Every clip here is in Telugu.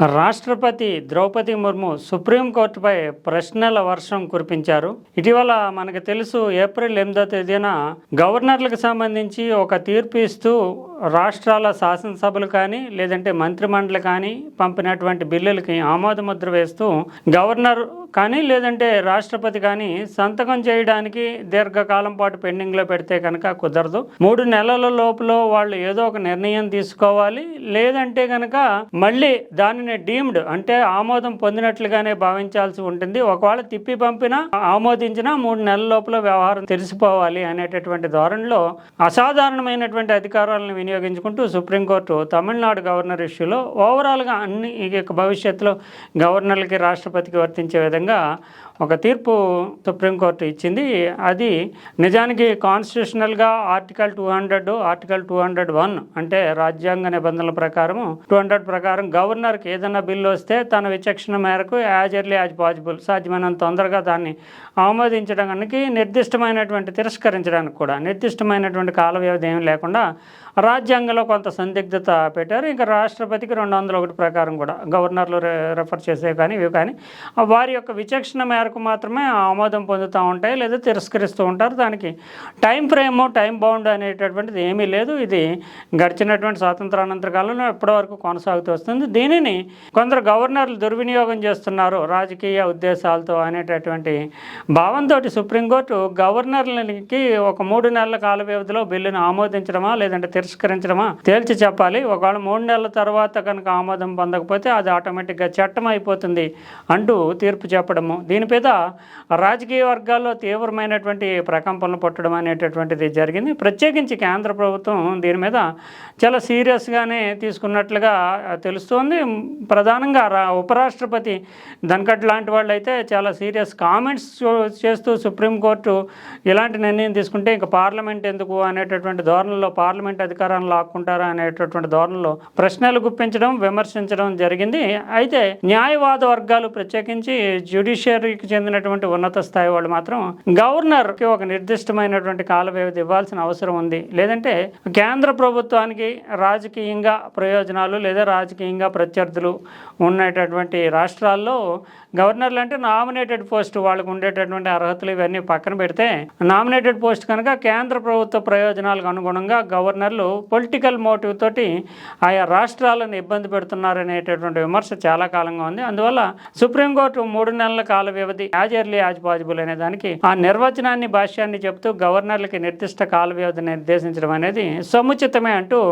రాష్ట్రపతి ద్రౌపది ముర్ము సుప్రీంకోర్టుపై ప్రశ్నల వర్షం కురిపించారు. ఇటీవల మనకు తెలుసు ఏప్రిల్ ఎనిమిదో తేదీన గవర్నర్లకు సంబంధించి ఒక తీర్పు ఇస్తూ రాష్ట్రాల శాసనసభలు కానీ లేదంటే మంత్రిమండలి కానీ పంపినటువంటి బిల్లులకి ఆమోద ముద్ర వేస్తూ గవర్నర్ కానీ లేదంటే రాష్ట్రపతి కానీ సంతకం చేయడానికి దీర్ఘకాలం పాటు పెండింగ్లో పెడితే కనుక కుదరదు. మూడు నెలల లోపల వాళ్ళు ఏదో ఒక నిర్ణయం తీసుకోవాలి. లేదంటే కనుక మళ్ళీ దానిని డీమ్డ్ అంటే ఆమోదం పొందినట్లుగానే భావించాల్సి ఉంటుంది. ఒకవేళ తిప్పి పంపినా ఆమోదించినా మూడు నెలల లోపల వ్యవహారం తెలిసిపోవాలి అనేటటువంటి ధోరణిలో అసాధారణమైనటువంటి అధికారాలను వినియోగించుకుంటూ సుప్రీంకోర్టు తమిళనాడు గవర్నర్ ఇష్యూలో ఓవరాల్గా అన్ని ఇక భవిష్యత్తులో గవర్నర్లకి రాష్ట్రపతికి వర్తించే విధంగా ఒక తీర్పు సుప్రీంకోర్టు ఇచ్చింది. అది నిజానికి కాన్స్టిట్యూషనల్గా article two hundred article two hundred one అంటే రాజ్యాంగ నిబంధనల ప్రకారం టూ హండ్రెడ్ ప్రకారం గవర్నర్కి ఏదైనా బిల్లు వస్తే తన విచక్షణ మేరకు యాజ్ ఎర్లీ యాజ్ పాసిబుల్ సాధ్యమైనంత తొందరగా దాన్ని ఆమోదించడానికి నిర్దిష్టమైనటువంటి తిరస్కరించడానికి కూడా నిర్దిష్టమైనటువంటి కాల వ్యవధి ఏమి లేకుండా రాజ్యాంగంలో కొంత సందిగ్ధత పెట్టారు. ఇంకా రాష్ట్రపతికి రెండు వందల ఒకటి ప్రకారం కూడా గవర్నర్లు రెఫర్ చేసే కానీ ఇవి కానీ వారి యొక్క విచక్షణ మేరకు మాత్రమే ఆమోదం పొందుతూ ఉంటాయి లేదా తిరస్కరిస్తూ ఉంటారు. దానికి టైం ఫ్రేమ్ టైం బౌండ్ అనేటటువంటిది ఏమీ లేదు. ఇది గడిచినటువంటి స్వాతంత్రానంతర కాలంలో ఎప్పటివరకు కొనసాగుతూ వస్తుంది. దీనిని కొందరు గవర్నర్లు దుర్వినియోగం చేస్తున్నారు రాజకీయ ఉద్దేశాలతో అనేటటువంటి భావంతో సుప్రీంకోర్టు గవర్నర్లకి ఒక మూడు నెలల కాల వ్యవధిలో బిల్లును ఆమోదించడమా లేదంటే తిరస్కరించడమా తేల్చి చెప్పాలి. ఒకవేళ మూడు నెలల తర్వాత కనుక ఆమోదం పొందకపోతే అది ఆటోమేటిక్గా చట్టం అయిపోతుంది అంటూ తీర్పు చెప్పడము. దీని మీద రాజకీయ వర్గాల్లో తీవ్రమైనటువంటి ప్రకంపనలు పుట్టడం అనేటటువంటిది జరిగింది. ప్రత్యేకించి కేంద్ర ప్రభుత్వం దీని మీద చాలా సీరియస్గానే తీసుకున్నట్లుగా తెలుస్తోంది. ప్రధానంగా రా ఉపరాష్ట్రపతి ధన్కట్ లాంటి వాళ్ళు అయితే చాలా సీరియస్ కామెంట్స్ చేస్తూ సుప్రీంకోర్టు ఇలాంటి నిర్ణయం తీసుకుంటే ఇంకా పార్లమెంట్ ఎందుకు అనేటటువంటి ధోరణిలో పార్లమెంట్ అధికారాన్ని లాక్కుంటారా అనేటటువంటి ధోరణిలో ప్రశ్నలు గుప్పించడం విమర్శించడం జరిగింది. అయితే న్యాయవాద వర్గాలు ప్రత్యేకించి జ్యుడిషియరీకి చెందినటువంటి ఉన్నత స్థాయి వాళ్ళు మాత్రం గవర్నర్కి ఒక నిర్దిష్టమైనటువంటి కాల వ్యవధి ఇవ్వాల్సిన అవసరం ఉంది. లేదంటే కేంద్ర ప్రభుత్వానికి రాజకీయంగా ప్రయోజనాలు లేదా రాజకీయంగా ప్రత్యర్థులు ఉన్నటువంటి రాష్ట్రాల్లో గవర్నర్లు అంటే నామినేటెడ్ పోస్ట్ వాళ్ళకు ఉండేటటువంటి అర్హతలు ఇవన్నీ పక్కన పెడితే నామినేటెడ్ పోస్ట్ కనుక కేంద్ర ప్రభుత్వ ప్రయోజనాలకు అనుగుణంగా గవర్నర్లు పొలిటికల్ మోటివ్ తోటి ఆయా రాష్ట్రాలను ఇబ్బంది పెడుతున్నారనేటటువంటి విమర్శ చాలా కాలంగా ఉంది. అందువల్ల సుప్రీంకోర్టు మూడు నెలల కాల వ్యవధి యాజ్ ఎర్లీ యాజ్ పాజిబుల్ అనే దానికి ఆ నిర్వచనాన్ని భాష్యాన్ని చెబుతూ గవర్నర్లకి నిర్దిష్ట కాల వ్యవధి నిర్దేశించడం అనేది సముచితమే అంటూ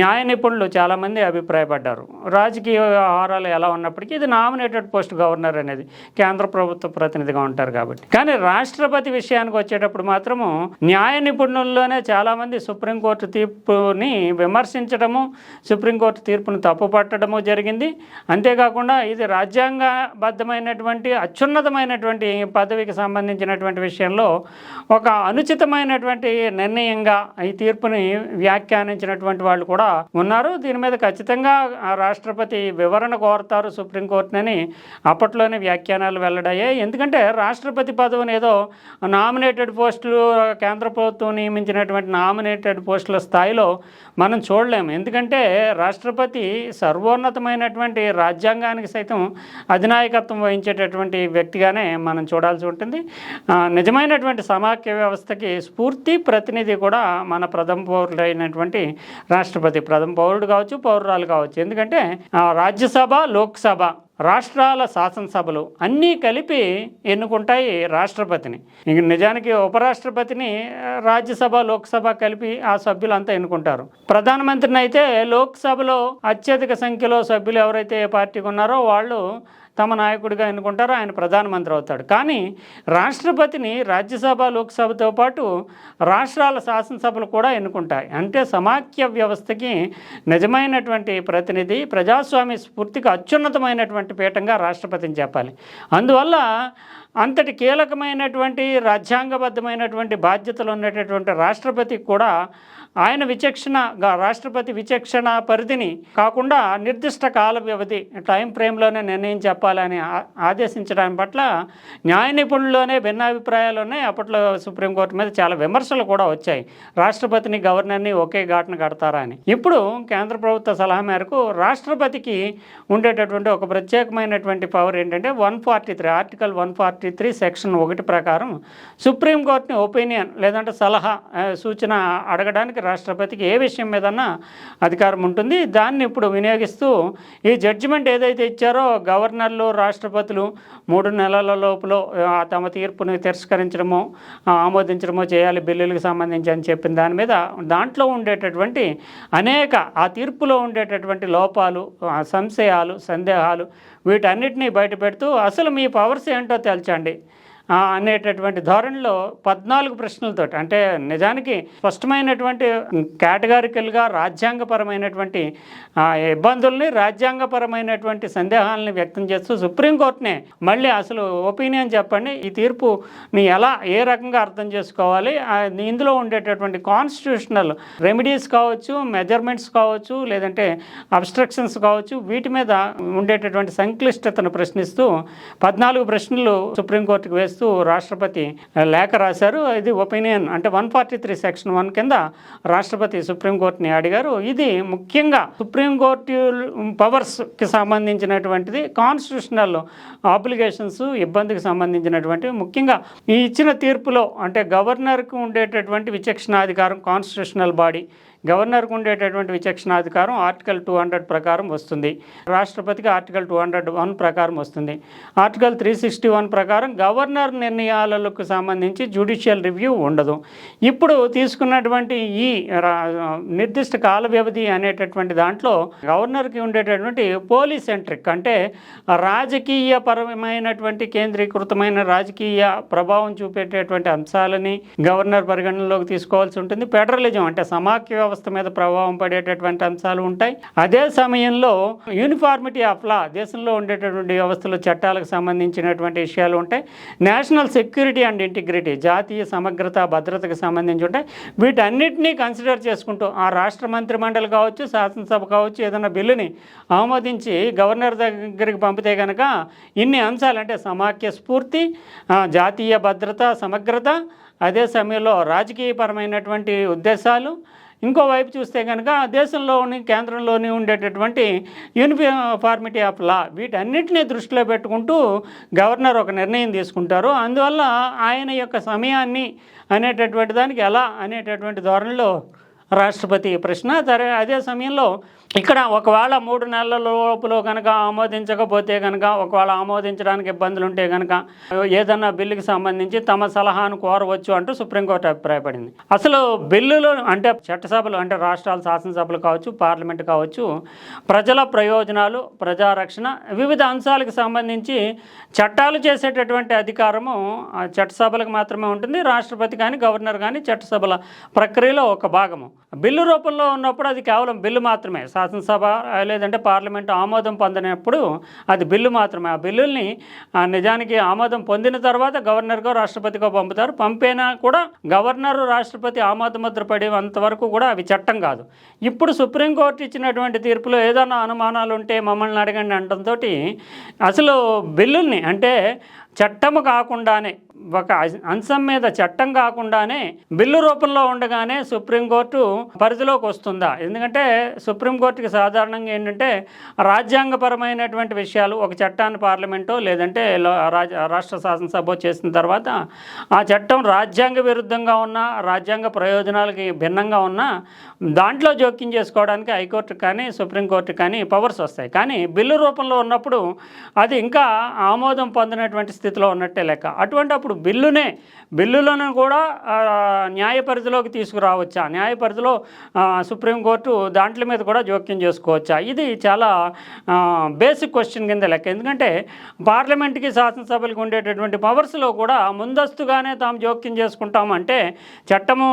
న్యాయ నిపుణులు చాలామంది అభిప్రాయపడ్డారు. రాజకీయ వ్యవహారాలు ఎలా ఉన్నప్పటికీ ఇది నామినేటెడ్ పోస్ట్ గవర్నర్ అనేది కేంద్ర ప్రభుత్వ ప్రతినిధిగా ఉంటారు కాబట్టి. కానీ రాష్ట్రపతి విషయానికి వచ్చేటప్పుడు మాత్రము న్యాయ నిపుణుల్లోనే చాలామంది సుప్రీంకోర్టు తీర్పుని విమర్శించడము సుప్రీంకోర్టు తీర్పును తప్పుపట్టడము జరిగింది. అంతేకాకుండా ఇది రాజ్యాంగబద్ధమైనటువంటి అత్యున్నతమైనటువంటి పదవికి సంబంధించినటువంటి విషయంలో ఒక అనుచితమైనటువంటి నిర్ణయంగా ఈ తీర్పుని వ్యాఖ్యానించినటువంటి వాళ్ళు కూడా ఉన్నారు. దీని మీద ఖచ్చితంగా ఆ రాష్ట్రపతి వివరణ కోరుతారు సుప్రీంకోర్టునని అప్పట్లోనే వ్యాఖ్యానాలు వెల్లడయ్యాయి. ఎందుకంటే రాష్ట్రపతి పదవిని ఏదో నామినేటెడ్ పోస్టులు కేంద్ర ప్రభుత్వం నియమించినటువంటి నామినేటెడ్ పోస్టుల స్థాయిలో మనం చూడలేము. ఎందుకంటే రాష్ట్రపతి సర్వోన్నతమైనటువంటి రాజ్యాంగానికి సైతం అధినాయకత్వం వహించేటటువంటి వ్యక్తిగానే మనం చూడాల్సి ఉంటుంది. నిజమైనటువంటి సమాఖ్య వ్యవస్థకి స్ఫూర్తి ప్రతినిధి కూడా మన ప్రథమ పౌరుడైనటువంటి రాష్ట్రపతి. ప్రథమ పౌరుడు కావచ్చు పౌరురాలు కావచ్చు. ఎందుకంటే రాజ్యసభ లోక్సభ రాష్ట్రాల శాసనసభలు అన్నీ కలిపి ఎన్నుకుంటాయి రాష్ట్రపతిని. నిజానికి ఉపరాష్ట్రపతిని రాజ్యసభ లోక్సభ కలిపి ఆ సభ్యులంతా ఎన్నుకుంటారు. ప్రధానమంత్రిని అయితే లోక్సభలో అత్యధిక సంఖ్యలో సభ్యులు ఎవరైతే ఏ పార్టీకి ఉన్నారో వాళ్ళు తమ నాయకుడిగా ఎన్నుకుంటారో ఆయన ప్రధానమంత్రి అవుతాడు. కానీ రాష్ట్రపతిని రాజ్యసభ లోక్సభతో పాటు రాష్ట్రాల శాసనసభలు కూడా ఎన్నుకుంటాయి. అంటే సమాఖ్య వ్యవస్థకి నిజమైనటువంటి ప్రతినిధి ప్రజాస్వామ్య స్ఫూర్తికి అత్యున్నతమైనటువంటి పీఠంగా రాష్ట్రపతిని చెప్పాలి. అందువల్ల అంతటి కీలకమైనటువంటి రాజ్యాంగబద్ధమైనటువంటి బాధ్యతలు ఉన్నటువంటి రాష్ట్రపతికి కూడా ఆయన విచక్షణ రాష్ట్రపతి విచక్షణ పరిధిని కాకుండా నిర్దిష్ట కాల వ్యవధి టైం ఫ్రేమ్లోనే నిర్ణయం చెప్పాలని ఆదేశించడం పట్ల న్యాయ నిపుణుల్లోనే భిన్నాభిప్రాయాలు ఉన్నాయి అప్పట్లో సుప్రీంకోర్టు మీద చాలా విమర్శలు కూడా వచ్చాయి. రాష్ట్రపతిని గవర్నర్ని ఒకే ఘాటన కడతారా అని ఇప్పుడు కేంద్ర ప్రభుత్వ సలహా మేరకు రాష్ట్రపతికి ఉండేటటువంటి ఒక ప్రత్యేకమైనటువంటి పవర్ ఏంటంటే one forty three article one forty three section ఒకటి ప్రకారం సుప్రీంకోర్టుని ఒపీనియన్ లేదంటే సలహా సూచన అడగడానికి రాష్ట్రపతికి ఏ విషయం మీదన్నా అధికారం ఉంటుంది. దాన్ని ఇప్పుడు వినియోగిస్తూ ఈ జడ్జిమెంట్ ఏదైతే ఇచ్చారో గవర్నర్లు రాష్ట్రపతులు మూడు నెలల లోపల ఆ, తమ తీర్పును తిరస్కరించడమో ఆమోదించడమో చేయాలి బిల్లులకు సంబంధించి అని చెప్పిన దాని మీద దాంట్లో ఉండేటటువంటి అనేక ఆ తీర్పులో ఉండేటటువంటి లోపాలు సంశయాలు సందేహాలు వీటన్నిటినీ బయటపెడుతూ అసలు మీ పవర్స్ ఏంటో తేల్చండి. అనేటటువంటి ధోరణిలో పద్నాలుగు ప్రశ్నలతో అంటే నిజానికి స్పష్టమైనటువంటి కేటగారికల్గా రాజ్యాంగపరమైనటువంటి ఇబ్బందుల్ని రాజ్యాంగపరమైనటువంటి సందేహాలని వ్యక్తం చేస్తూ సుప్రీంకోర్టునే మళ్ళీ అసలు ఒపీనియన్ చెప్పండి ఈ తీర్పుని ఎలా ఏ రకంగా అర్థం చేసుకోవాలి ఇందులో ఉండేటటువంటి కాన్స్టిట్యూషనల్ రెమెడీస్ కావచ్చు మెజర్మెంట్స్ కావచ్చు లేదంటే అబ్స్ట్రక్షన్స్ కావచ్చు వీటి మీద ఉండేటటువంటి సంక్లిష్టతను ప్రశ్నిస్తూ పద్నాలుగు ప్రశ్నలు సుప్రీంకోర్టుకు వేస్తూ రాష్ట్రపతి లేఖ రాశారు. ఇది ఒపీనియన్ అంటే one forty three section one కింద రాష్ట్రపతి సుప్రీంకోర్టుని అడిగారు. ఇది ముఖ్యంగా సుప్రీంకోర్టు పవర్స్కి సంబంధించినటువంటిది కాన్స్టిట్యూషనల్ ఆబ్లిగేషన్స్ ఇబ్బందికి సంబంధించినటువంటి ముఖ్యంగా ఈ ఇచ్చిన తీర్పులో అంటే గవర్నర్కు ఉండేటటువంటి విచక్షణాధికారం కాన్స్టిట్యూషనల్ బాడీ గవర్నర్కు ఉండేటటువంటి విచక్షణాధికారం ఆర్టికల్ టూ హండ్రెడ్ ప్రకారం వస్తుంది. రాష్ట్రపతికి ఆర్టికల్ టూ హండ్రెడ్ వన్ ప్రకారం వస్తుంది. ఆర్టికల్ త్రీ సిక్స్టీ వన్ ప్రకారం గవర్నర్ నిర్ణయాలకు సంబంధించి జ్యుడిషియల్ రివ్యూ ఉండదు. ఇప్పుడు తీసుకున్నటువంటి ఈ రా- నిర్దిష్ట కాల వ్యవధి అనేటటువంటి దాంట్లో గవర్నర్కి ఉండేటటువంటి పోలీస్ సెంట్రిక్ అంటే రాజకీయ పరమైనటువంటి కేంద్రీకృతమైన రాజకీయ ప్రభావం చూపేటటువంటి అంశాలని గవర్నర్ పరిగణనలోకి తీసుకోవాల్సి ఉంటుంది. ఫెడరలిజం అంటే సమాఖ్య వ్యవస్థ మీద ప్రభావం పడేటటువంటి అంశాలు ఉంటాయి. అదే సమయంలో యూనిఫార్మిటీ ఆఫ్ లా దేశంలో ఉండేటటువంటి వ్యవస్థలు చట్టాలకు సంబంధించినటువంటి విషయాలు ఉంటాయి. నేషనల్ సెక్యూరిటీ అండ్ ఇంటిగ్రిటీ జాతీయ సమగ్రత భద్రతకు సంబంధించి ఉంటాయి. వీటన్నిటినీ కన్సిడర్ చేసుకుంటూ ఆ రాష్ట్ర మంత్రి మండలి కావచ్చు శాసనసభ కావచ్చు ఏదైనా బిల్లుని ఆమోదించి గవర్నర్ దగ్గరికి పంపితే కనుక ఇన్ని అంశాలు అంటే సమాఖ్య స్ఫూర్తి జాతీయ భద్రత సమగ్రత అదే సమయంలో రాజకీయపరమైనటువంటి ఉద్దేశాలు ఇంకోవైపు చూస్తే కనుక దేశంలోని కేంద్రంలోని ఉండేటటువంటి యూనిఫార్మిటీ ఆఫ్ లా వీటన్నిటిని దృష్టిలో పెట్టుకుంటూ గవర్నర్ ఒక నిర్ణయం తీసుకుంటారు. అందువల్ల ఆయన యొక్క సమయాన్ని అనేటటువంటి దానికి ఎలా అనేటటువంటి ధోరణిలో రాష్ట్రపతి ప్రశ్న. అదే సమయంలో ఇక్కడ ఒకవేళ మూడు నెలల లోపల కనుక ఆమోదించకపోతే కనుక ఒకవేళ ఆమోదించడానికి ఇబ్బందులు ఉంటే కనుక ఏదన్నా బిల్లుకి సంబంధించి తమ సలహాను కోరవచ్చు అంటూ సుప్రీంకోర్టు అభిప్రాయపడింది. అసలు బిల్లులు అంటే చట్టసభలు అంటే రాష్ట్రాల శాసనసభలు కావచ్చు పార్లమెంట్ కావచ్చు ప్రజల ప్రయోజనాలు ప్రజారక్షణ వివిధ అంశాలకు సంబంధించి చట్టాలు చేసేటటువంటి అధికారము చట్టసభలకు మాత్రమే ఉంటుంది. రాష్ట్రపతి కానీ గవర్నర్ కానీ చట్టసభల ప్రక్రియలో ఒక భాగము. బిల్లు రూపంలో ఉన్నప్పుడు అది కేవలం బిల్లు మాత్రమే. శాసనసభ లేదంటే పార్లమెంట్ ఆమోదం పొందినప్పుడు అది బిల్లు మాత్రమే. ఆ బిల్లుల్ని ఆ, నిజానికి ఆమోదం పొందిన తర్వాత గవర్నర్గా రాష్ట్రపతిగా పంపుతారు. పంపేనా కూడా గవర్నర్ రాష్ట్రపతి ఆమోద ముద్ర పడేంత వరకు కూడా అవి చట్టం కాదు. ఇప్పుడు సుప్రీంకోర్టు ఇచ్చినటువంటి తీర్పులో ఏదైనా అనుమానాలు ఉంటే మమ్మల్ని అడగండి అనడంతో అసలు బిల్లుల్ని అంటే చట్టము కాకుండానే ఒక అంశం మీద చట్టం కాకుండానే బిల్లు రూపంలో ఉండగానే సుప్రీంకోర్టు పరిధిలోకి వస్తుందా? ఎందుకంటే సుప్రీంకోర్టుకి సాధారణంగా ఏంటంటే రాజ్యాంగపరమైనటువంటి విషయాలు ఒక చట్టాన్ని పార్లమెంటో లేదంటే రాజ- రాష్ట్ర శాసనసభ చేసిన తర్వాత ఆ చట్టం రాజ్యాంగ విరుద్ధంగా ఉన్నా రాజ్యాంగ ప్రయోజనాలకి భిన్నంగా ఉన్నా దాంట్లో జోక్యం చేసుకోవడానికి హైకోర్టు కానీ సుప్రీంకోర్టు కానీ పవర్స్ వస్తాయి. కానీ బిల్లు రూపంలో ఉన్నప్పుడు అది ఇంకా ఆమోదం పొందినటువంటి స్థితిలో ఉన్నట్టే లెక్క. అటువంటి అప్పుడు బిల్లునే బిల్లులను కూడా న్యాయ పరిధిలోకి తీసుకురావచ్చా? న్యాయ పరిధిలో సుప్రీంకోర్టు దాంట్ల మీద కూడా జోక్యం చేసుకోవచ్చా? ఇది చాలా బేసిక్ క్వశ్చన్ కింద లెక్క. ఎందుకంటే పార్లమెంట్కి శాసనసభలకు ఉండేటటువంటి పవర్స్లో కూడా ముందస్తుగానే తాము జోక్యం చేసుకుంటామంటే చట్టము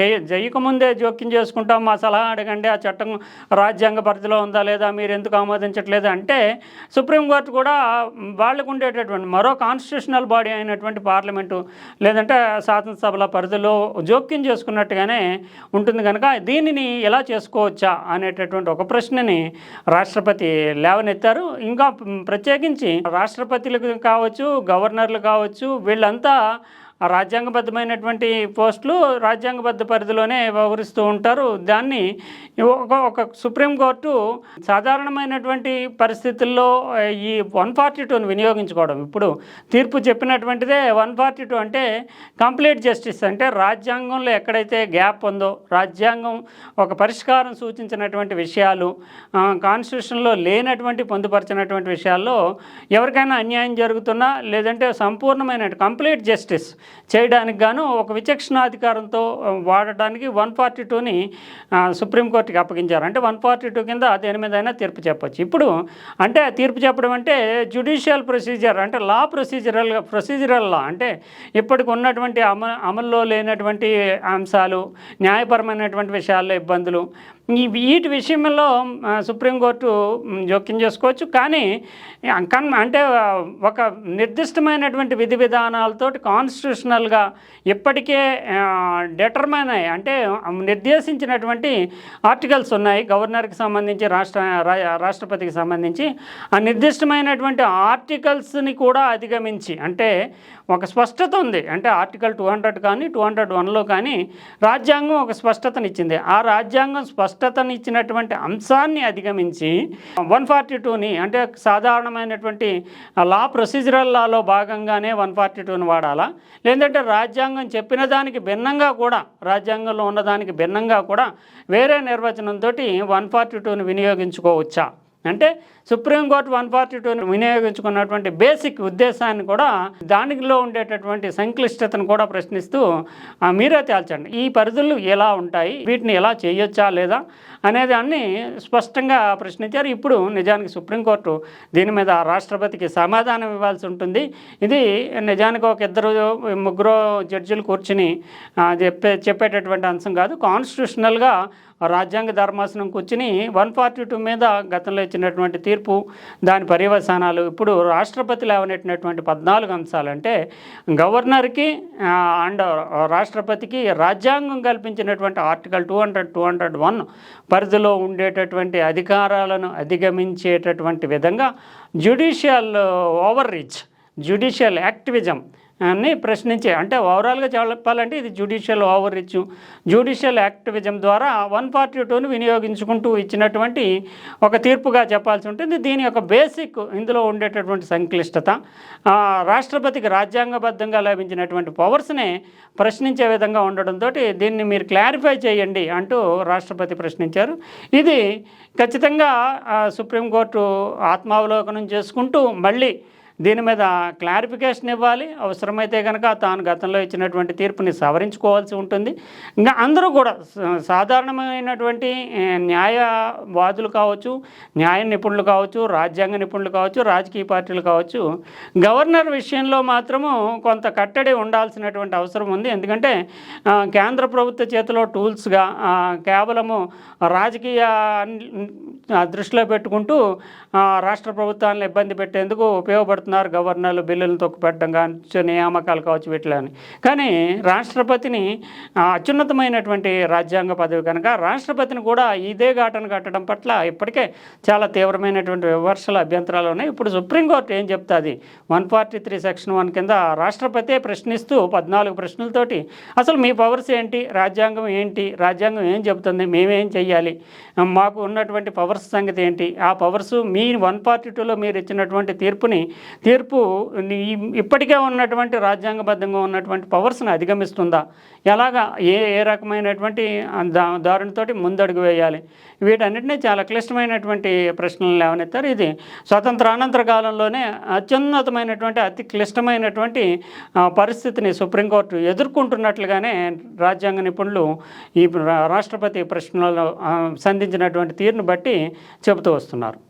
చేయ చేయకముందే జోక్యం చేసుకుంటాం మా సలహా అడగండి ఆ చట్టం రాజ్యాంగ పరిధిలో ఉందా లేదా మీరు ఎందుకు ఆమోదించట్లేదు అంటే సుప్రీంకోర్టు కూడా వాళ్ళకు ఉండేటటువంటి మరో కాన్స్టిట్యూషనల్ బాడీ అయినటువంటి పార్లమెంటు లేదంటే శాసనసభల పరిధిలో జోక్యం చేసుకున్నట్టుగానే ఉంటుంది కనుక దీనిని ఎలా చేసుకోవచ్చా అనేటటువంటి ఒక ప్రశ్నని రాష్ట్రపతి లేవనెత్తారు. ఇంకా ప్రత్యేకించి రాష్ట్రపతులకు కావచ్చు గవర్నర్లు కావచ్చు వీళ్ళంతా రాజ్యాంగబద్ధమైనటువంటి పోస్టులు రాజ్యాంగబద్ధ పరిధిలోనే వ్యవహరిస్తూ ఉంటారు. దాన్ని ఒక ఒక సుప్రీంకోర్టు సాధారణమైనటువంటి పరిస్థితుల్లో ఈ వన్ ఫార్టీ టూని వినియోగించుకోవడం. ఇప్పుడు తీర్పు చెప్పినటువంటిదే వన్ ఫార్టీ టూ అంటే కంప్లీట్ జస్టిస్ అంటే రాజ్యాంగంలో ఎక్కడైతే గ్యాప్ ఉందో రాజ్యాంగం ఒక పరిష్కారం సూచించినటువంటి విషయాలు కాన్స్టిట్యూషన్లో లేనటువంటి పొందుపరిచినటువంటి విషయాల్లో ఎవరికైనా అన్యాయం జరుగుతున్నా లేదంటే సంపూర్ణమైన కంప్లీట్ జస్టిస్ చేయడానికి గాను ఒక విచక్షణాధికారంతో వాడడానికి వాడటానికి వన్ ఫార్టీ టూని సుప్రీంకోర్టుకి అప్పగించారు. అంటే వన్ ఫార్టీ టూ కింద దేని మీద అయినా తీర్పు చెప్పచ్చు. ఇప్పుడు అంటే తీర్పు చెప్పడం అంటే జ్యుడిషియల్ ప్రొసీజర్ అంటే లా ప్రొసీజరల్ ప్రొసీజరల్ లా. అంటే ఇప్పటికి ఉన్నటువంటి అమ అమల్లో లేనటువంటి అంశాలు న్యాయపరమైనటువంటి విషయాల్లో ఇబ్బందులు. ఈ వీటి విషయంలో సుప్రీంకోర్టు జోక్యం చేసుకోవచ్చు. కానీ కన్ అంటే ఒక నిర్దిష్టమైనటువంటి విధి విధానాలతో కాన్స్టిట్యూషన్ కాన్స్టిట్యూషనల్గా ఇప్పటికే డిటర్మైన్ అయ్యి అంటే నిర్దేశించినటువంటి ఆర్టికల్స్ ఉన్నాయి. గవర్నర్కి సంబంధించి రాష్ట్ర రాష్ట్రపతికి సంబంధించి. ఆ నిర్దిష్టమైనటువంటి ఆర్టికల్స్ని కూడా అధిగమించి అంటే ఒక స్పష్టత ఉంది. అంటే ఆర్టికల్ టూ హండ్రెడ్ కానీ టూ హండ్రెడ్ వన్లో కానీ రాజ్యాంగం ఒక స్పష్టతనిచ్చింది ఆ రాజ్యాంగం స్పష్టతనిచ్చినటువంటి అంశాన్ని అధిగమించి వన్ ఫార్టీ టూని అంటే సాధారణమైనటువంటి లా ప్రొసీజరల్ లాలో భాగంగానే వన్ ఫార్టీ టూని వాడాలా? లేదంటే రాజ్యాంగం చెప్పిన దానికి భిన్నంగా కూడా రాజ్యాంగంలో ఉన్నదానికి భిన్నంగా కూడా వేరే నిర్వచనంతో వన్ ఫార్టీ టూని వినియోగించుకోవచ్చా? అంటే సుప్రీంకోర్టు వన్ ఫార్టీ టూని వినియోగించుకున్నటువంటి బేసిక్ ఉద్దేశాన్ని కూడా దానిలో ఉండేటటువంటి సంక్లిష్టతను కూడా ప్రశ్నిస్తూ మీరే తేల్చండి. ఈ పరిధులు ఎలా ఉంటాయి? వీటిని ఎలా చేయొచ్చా లేదా? అనేది అన్ని స్పష్టంగా ప్రశ్నించారు. ఇప్పుడు నిజానికి సుప్రీంకోర్టు దీని మీద రాష్ట్రపతికి సమాధానం ఇవ్వాల్సి ఉంటుంది. ఇది నిజానికి ఒక ఇద్దరు ముగ్గురు జడ్జిలు కూర్చుని చెప్పే చెప్పేటటువంటి అంశం కాదు. కాన్స్టిట్యూషనల్గా రాజ్యాంగ ధర్మాసనం కూర్చుని వన్ ఫార్టీ టూ మీద గతంలో ఇచ్చినటువంటి తీర్పు దాని పర్యవసానాలు ఇప్పుడు రాష్ట్రపతి లేవనెట్టినటువంటి పద్నాలుగు అంశాలు అంటే గవర్నర్కి అండ్ రాష్ట్రపతికి రాజ్యాంగం కల్పించినటువంటి article two hundred two hundred one పరిధిలో ఉండేటటువంటి అధికారాలను అధిగమించేటటువంటి విధంగా judicial overreach judicial activism అని ప్రశ్నించే అంటే ఓవరాల్గా చెప్పాలంటే ఇది judicial overreach judicial activism ద్వారా వన్ ఫార్టీ టూని వినియోగించుకుంటూ ఇచ్చినటువంటి ఒక తీర్పుగా చెప్పాల్సి ఉంటుంది. దీని యొక్క బేసిక్ ఇందులో ఉండేటటువంటి సంక్లిష్టత రాష్ట్రపతికి రాజ్యాంగబద్ధంగా లభించినటువంటి పవర్స్నే ప్రశ్నించే విధంగా ఉండడంతో దీన్ని మీరు క్లారిఫై చేయండి అంటూ రాష్ట్రపతి ప్రశ్నించారు. ఇది ఖచ్చితంగా సుప్రీంకోర్టు ఆత్మావలోకనం చేసుకుంటూ మళ్ళీ దీని మీద క్లారిఫికేషన్ ఇవ్వాలి. అవసరమైతే కనుక తాను గతంలో ఇచ్చినటువంటి తీర్పుని సవరించుకోవాల్సి ఉంటుంది. ఇంకా అందరూ కూడా సాధారణమైనటువంటి న్యాయవాదులు కావచ్చు న్యాయ నిపుణులు కావచ్చు రాజ్యాంగ నిపుణులు కావచ్చు రాజకీయ పార్టీలు కావచ్చు గవర్నర్ విషయంలో మాత్రము కొంత కట్టడి ఉండాల్సినటువంటి అవసరం ఉంది. ఎందుకంటే కేంద్ర ప్రభుత్వ చేతిలో టూల్స్గా కేవలము రాజకీయ దృష్టిలో పెట్టుకుంటూ రాష్ట్ర ప్రభుత్వాలను ఇబ్బంది పెట్టేందుకు ఉపయోగపడుతుంది ఉపయోగపడుతున్నారు గవర్నర్లు బిల్లులను తొక్కుపెట్టడం కావచ్చు నియామకాలు కావచ్చు వీటిలోని. కానీ రాష్ట్రపతిని అత్యున్నతమైనటువంటి రాజ్యాంగ పదవి కనుక రాష్ట్రపతిని కూడా ఇదే ఘాటను కట్టడం పట్ల ఇప్పటికే చాలా తీవ్రమైనటువంటి విమర్శలు అభ్యంతరాలు ఉన్నాయి. ఇప్పుడు సుప్రీంకోర్టు ఏం చెప్తుంది? One forty three section one కింద రాష్ట్రపతే ప్రశ్నిస్తూ పద్నాలుగు ప్రశ్నలతోటి అసలు మీ పవర్స్ ఏంటి? రాజ్యాంగం ఏంటి? రాజ్యాంగం ఏం చెబుతుంది? మేమేం చెయ్యాలి? మాకు ఉన్నటువంటి పవర్స్ సంగతి ఏంటి? ఆ పవర్స్ మీ వన్ ఫార్టీ టూలో మీరు ఇచ్చినటువంటి తీర్పుని తీర్పు ఇప్పటికే ఉన్నటువంటి రాజ్యాంగబద్ధంగా ఉన్నటువంటి పవర్స్ని అధిగమిస్తుందా? ఎలాగా? ఏ ఏ రకమైనటువంటి దా దారునితోటి ముందడుగు వేయాలి? వీటన్నిటినీ చాలా క్లిష్టమైనటువంటి ప్రశ్నలు లేవనెత్తారు. ఇది స్వతంత్రానంతర కాలంలోనే అత్యున్నతమైనటువంటి అతి క్లిష్టమైనటువంటి పరిస్థితిని సుప్రీంకోర్టు ఎదుర్కొంటున్నట్లుగానే రాజ్యాంగ నిపుణులు ఈ రాష్ట్రపతి ప్రశ్నలలో సంధించినటువంటి తీరును బట్టి చెబుతూ వస్తున్నారు.